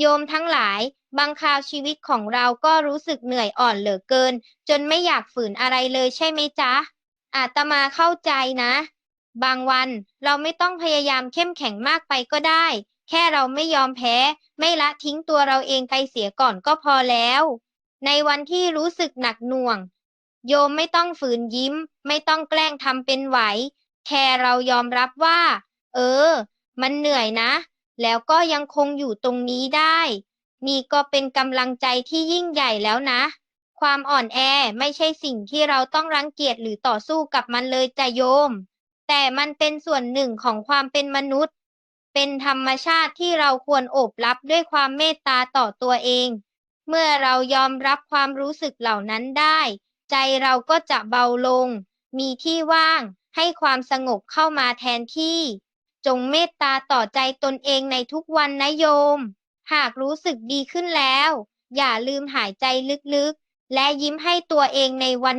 โยมทั้งหลาย บางคราวชีวิตของเราก็รู้สึกเหนื่อยอ่อนเหลือเกิน จนไม่อยากฝืนอะไรเลยใช่ไหมจ๊ะ อาตมาเข้าใจนะ บางวันเราไม่ต้องพยายามเข้มแข็งมากไปก็ได้ แค่เราไม่ยอมแพ้ ไม่ละทิ้งตัวเราเองไปเสียก่อนก็พอแล้ว ในวันที่รู้สึกหนักหน่วง โยมไม่ต้องฝืนยิ้ม ไม่ต้องแกล้งทำเป็นไหว แค่เรายอมรับว่า เออ มันเหนื่อยนะ แล้วก็ยังคงอยู่ตรงนี้ได้ นี่ก็เป็นกำลังใจที่ยิ่งใหญ่แล้วนะ ความอ่อนแอไม่ใช่สิ่งที่เราต้องรังเกียจหรือต่อสู้กับมันเลยจะโยม แต่มันเป็นส่วนหนึ่งของความเป็นมนุษย์ เป็นธรรมชาติที่เราควรโอบรับด้วยความเมตตาต่อตัวเอง เมื่อเรายอมรับความรู้สึกเหล่านั้นได้ ใจเราก็จะเบาลง มีที่ว่างให้ความสงบเข้ามาแทนที่ จงเมตตาต่อใจตนเองในทุกวันนะโยม หากรู้สึกดีขึ้นแล้ว อย่าลืมหายใจลึกๆ และยิ้มให้ตัวเองในวัน